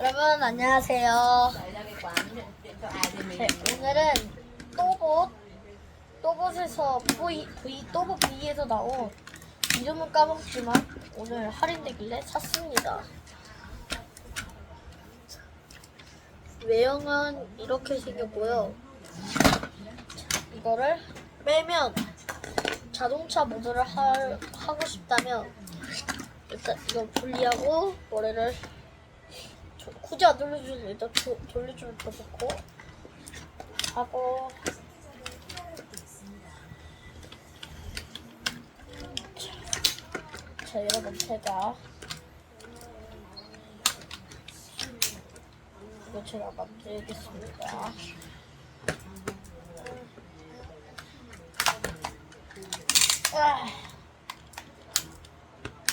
여러분 안녕하세요. 네, 오늘은 또봇 또봇에서 V V 또봇 V에서 나온 이름은 까먹지만 오늘 할인되길래 샀습니다. 외형은 이렇게 생겼고요. 이거를 빼면 자동차 모드를 할, 하고 싶다면 일단 이걸 분리하고 머리를 저- 굳이 안 돌려주면 일단 도, 돌려주면 더 좋고. 하고. 자, 자 여러분 제가. 이거 제가 만들겠습니다. 아.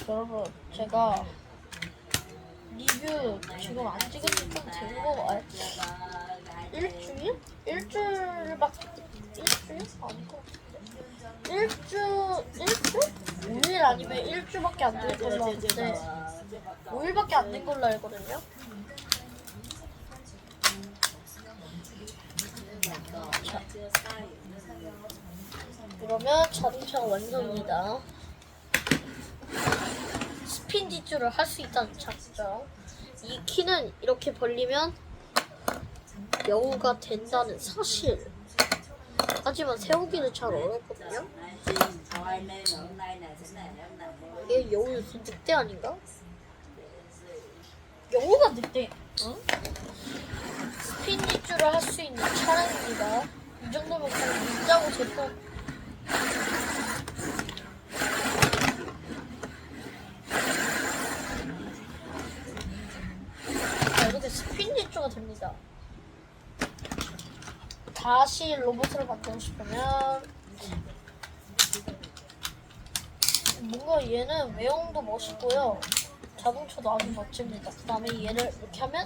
여러분 제가 리뷰 지금 안 찍은 지좀 된거 같 일주일? 일주일밖에 일주일? 아닌 것 같은데 일주 일주? 5일 아니면 일주밖에 안될 걸로 아는데 5일밖에 안 된 걸로 알거든요. 자, 그러면 자동차가 완성입니다. 스핀 지주를 할수 있다는 장점. 이 키는 이렇게 벌리면 여우가 된다는 사실. 하지만 세우기는 잘 어렵거든요. 이게 여우 무슨 늑대 아닌가? 여우가 늑대. 어? 스핀 지주를 할수 있는 차량입니다. 이 정도면 거의 민자고 제품. 자, 이렇게 스핀 됩니다. 다시 로봇을 만들고 싶으면 뭔가 얘는 외형도 멋있고요. 자동차도 아주 멋집니다. 그 다음에 얘를 이렇게 하면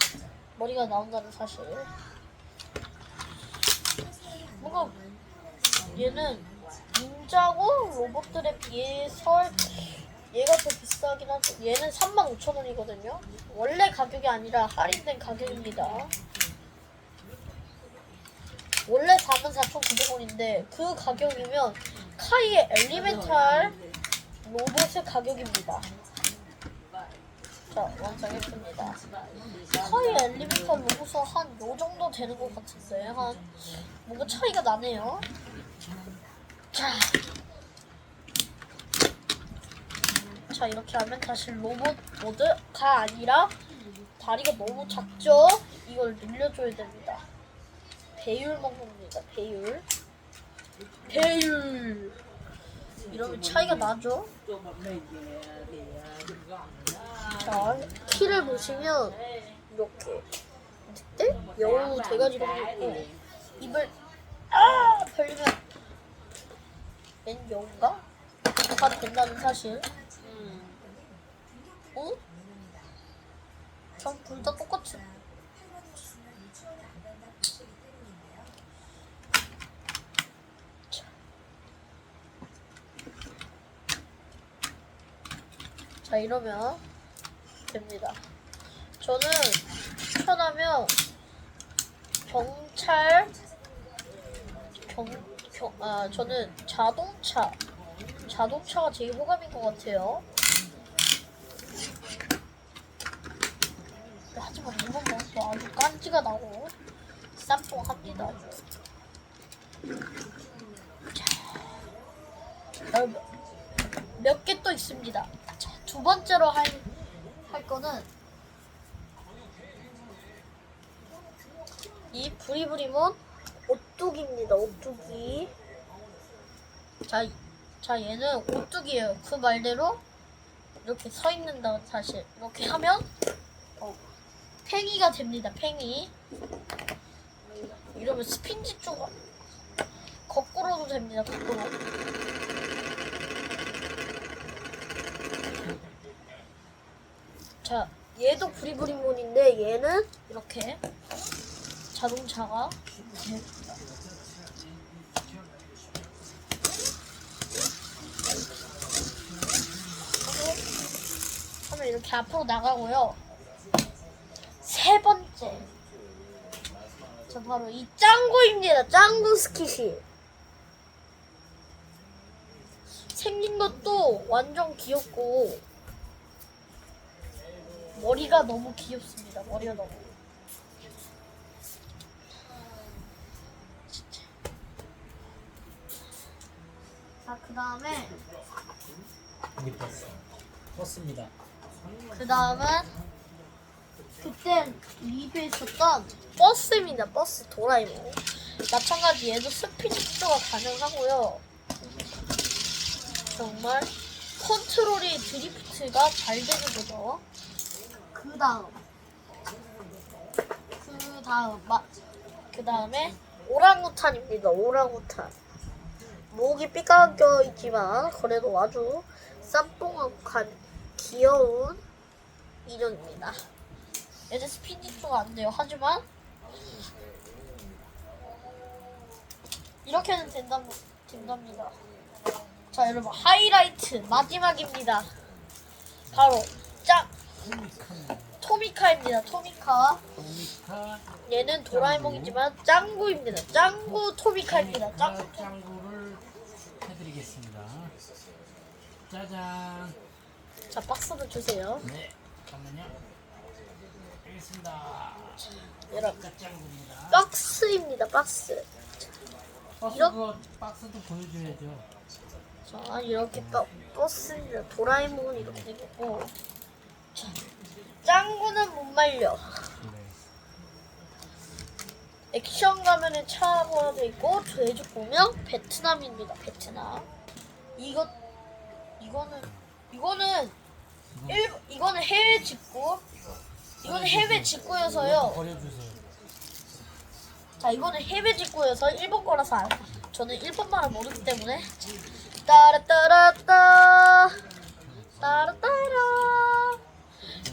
머리가 나온다는 사실. 뭔가 얘는 닌자고 로봇들에 비해서 얘가 더 비싸긴 하죠. 얘는 35,000원이거든요. 원래 가격이 아니라 할인된 가격입니다. 원래 44,900원인데 그 가격이면 카이의 엘리멘탈 로봇의 가격입니다. 자, 완성했습니다. 카이 엘리멘탈 로봇은 한 요 정도 되는 것 같은데 한 뭔가 차이가 나네요. 자, 자 이렇게 하면 다시 로봇 모드가 아니라 다리가 너무 작죠? 이걸 늘려줘야 됩니다. 배율 먹습니다. 배율. 배율. 이러면 차이가 나죠? 자, 키를 보시면 이렇게 늑대? 여우 대가지가 있고 입을 아 벌리면 웬 여우인가? 다 된다는 사실. 어? 전둘다 똑같이. 자 이러면 됩니다. 저는 추천하면 경찰 경, 경, 아 저는 자동차 자동차가 제일 호감인 것 같아요. 하지만 이번 것도 아주 깐지가 나고 쌈뽕 합니다. 자, 몇개 또 있습니다. 자, 두 번째로 할, 할 거는 이 부리부리몬 오뚜기입니다. 오뚜기. 자, 이- 자 얘는 오뚜기예요. 그 말대로 이렇게 서 있는다는 사실. 이렇게 하면 어, 팽이가 됩니다. 팽이. 이러면 스핀지 쪽 거꾸로도 됩니다. 거꾸로. 자, 얘도 부리부리몬인데 얘는 이렇게 자동차가. 하고 하면 이렇게 앞으로 나가고요. 세 바로 이 짱구입니다. 짱구 스키시. 생긴 것도 완전 귀엽고 머리가 너무 귀엽습니다. 머리가 너무. 자, 그 다음에 여기 버스. 버스입니다. 그 다음은 그때 리뷰했었던 버스입니다. 버스 도라에몽. 마찬가지 얘도 스피드 축소가 가능하고요. 정말 컨트롤이 드리프트가 잘 되는 거죠. 그 다음 그 다음 마, 그 다음에 오랑우탄입니다. 오랑우탄. 목이 삐까겨 있지만 그래도 아주 간 귀여운 인형입니다. 얘는 스피디가 안 돼요. 하지만 이렇게는 된다, 된답니다. 자 여러분 하이라이트 마지막입니다. 바로 짱 토미카입니다. 토미카. 오미카 얘는 도라에몽이지만 짱구입니다. 짱구 토미카입니다. 짱구 토. 짱구를 해드리겠습니다. 짜잔. 자 박스를 주세요. 네. 잠깐만요. 알겠습니다. 여러분 짱구입니다. 박스입니다. 박스. 이렇- 그거 박스도 보여줘야죠. 자 이렇게 버, 버스입니다. 도라에몽은 이렇게 생겼고 자, 짱구는 못 말려. 네. 액션 가면에 차가 돼 있고 돼지 보면 베트남입니다. 베트남. 이거 이거는 이거는 일 이거는 해외 직구. 이거는 해외 직구여서요. 버려주세요. 자 이거는 해외 직구여서 일본 거라서 안, 저는 일본 말을 모르기 때문에 따라따라따 따라따라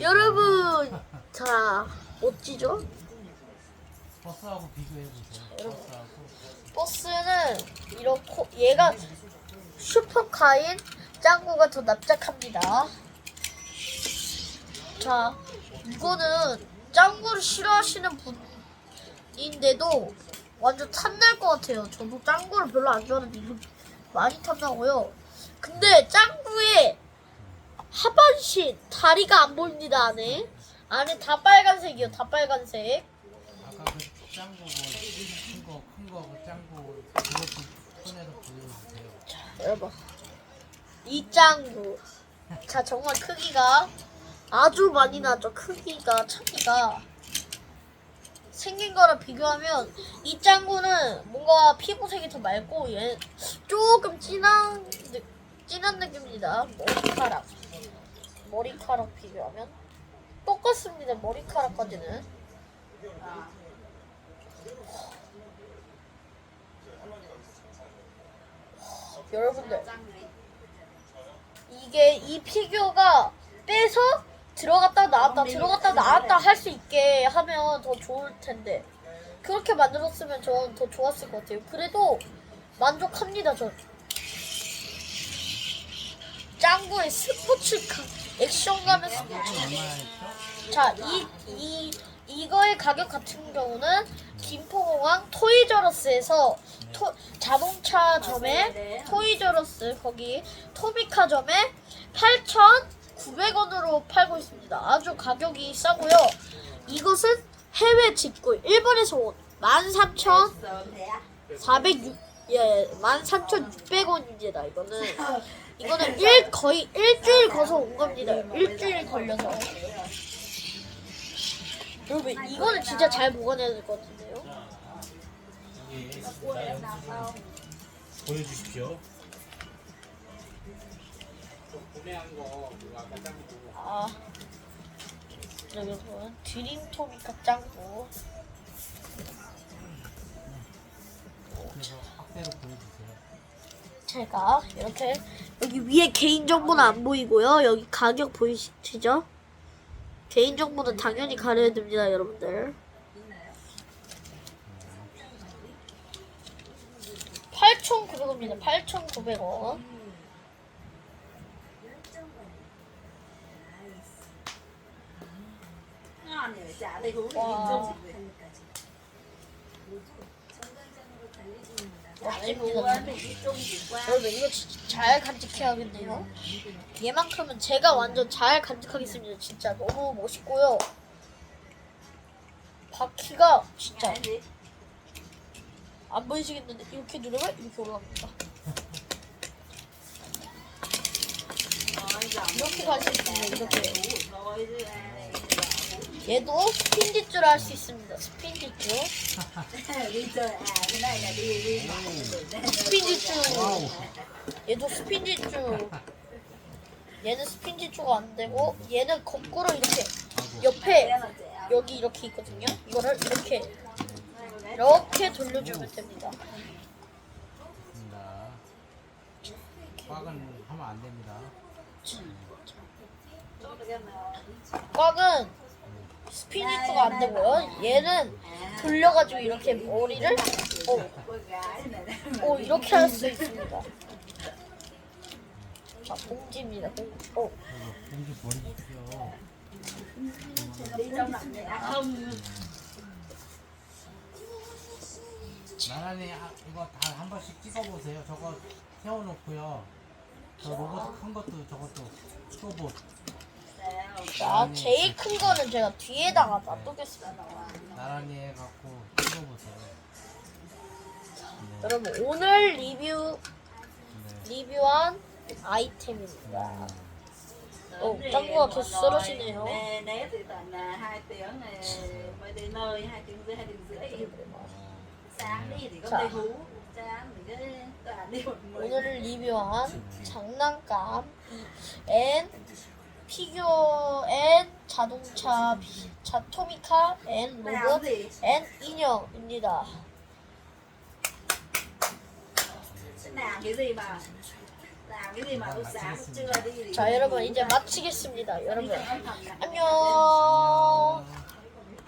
여러분 자 멋지죠? 버스하고 비교해 보세요. 여러분. 버스하고. 버스는 이렇고 얘가 슈퍼카인 짱구가 더 납작합니다. 자, 이거는 짱구를 싫어하시는 분인데도 완전 탐날 것 같아요. 저도 짱구를 별로 안 좋아하는데 이거 많이 탐나고요. 근데 짱구의 다리가 안 보입니다 안에. 안에 다 빨간색이요. 다 빨간색. 아까 그 짱구 뭐큰거 큰거그 짱구 그것도 손에서 보여주세요. 여러분 이 짱구 자 정말 크기가 아주 많이 나죠 크기가 차이가 생긴 거랑 비교하면 이 짱구는 뭔가 피부색이 더 맑고 얘 조금 진한 느, 진한 느낌입니다 머리카락 머리카락 비교하면? 똑같습니다 머리카락까지는. 여러분들. 이게 이 피규어가 빼서 들어갔다 나왔다 들어갔다 나왔다 할 수 있게 하면 더 좋을 텐데. 그렇게 만들었으면 전 더 좋았을 것 같아요. 그래도 만족합니다 전. 짱구의 스포츠카 액션감의 스포츠. 자, 이, 이, 이거의 가격 같은 경우는 김포공항 토이저러스에서 토, 자동차점에 토이저러스 거기 토미카점에 8,900원으로 팔고 있습니다. 아주 가격이 싸고요. 이것은 해외 직구 일본에서 온 13,406 예, 13,600원입니다. 이거는 이거는 일 거의 일주일 거서 온 겁니다. 일주일 걸려서. 여러분 이거는 진짜 잘 보관해야 될 것 같은데요. 보여주십시오. 아 여러분 드림 토미카 짱구 그래서 확대로 보여주세요. 제가 이렇게 여기 위에 개인 정보는 안 보이고요. 여기 가격 보이시죠? 개인 정보는 당연히 가려야 됩니다, 여러분들. 8,900원입니다. 8,900원. ngon nhỉ chả đây cũng Wow. wow. 멋집니다. 여러분 이거 진짜 잘 간직해야겠네요. 얘만큼은 제가 완전 잘 간직하겠습니다. 진짜 너무 멋있고요. 바퀴가 진짜 안 보이시겠는데 이렇게 누르면 이렇게 올라갑니다. 이렇게 갈수 있습니다. 이렇게. 얘도 스핀지줄 할 수 있습니다. 스핀지줄. 와우. 얘도 스핀지줄. 얘는 스핀지줄가 안 되고 얘는 거꾸로 이렇게 옆에 여기 이렇게 있거든요. 이거를 이렇게 이렇게 돌려주면 됩니다. 꽉은 하면 안 됩니다. 꽉은 스피니트가 안 되고요. 얘는 돌려가지고 이렇게 머리를 어, 어 이렇게 할 수 있습니다. 자 봉지입니다. 봉지. 어, 공지 버리십시오. 나란히 아, 이거 다 한 번씩 찍어보세요. 저거 세워놓고요. 저 로봇 큰 것도 저것도 로봇. 자 제일 큰 거는 제가 뒤에다가 놔두겠습니다. 나란히 해갖고 찍어보세요. 네. 여러분 오늘 리뷰 네. 리뷰한 아이템입니다. Ồ, 짱구가 계속 쓰러지네요. Né, né thì tận là 2 tiếng này mới đến nơi, 2 tiếng rưỡi, 2 tiếng rưỡi. Sáng đi thì có Dạ. cây hú, sáng thì cứ toàn đi một người. 오늘 리뷰한 장난감 앤 피규어 앤 자동차 비- 자 토미카 앤 로봇? 앤 인형입니다. 자 여러분 이제 마치겠습니다. 여러분. 안녕.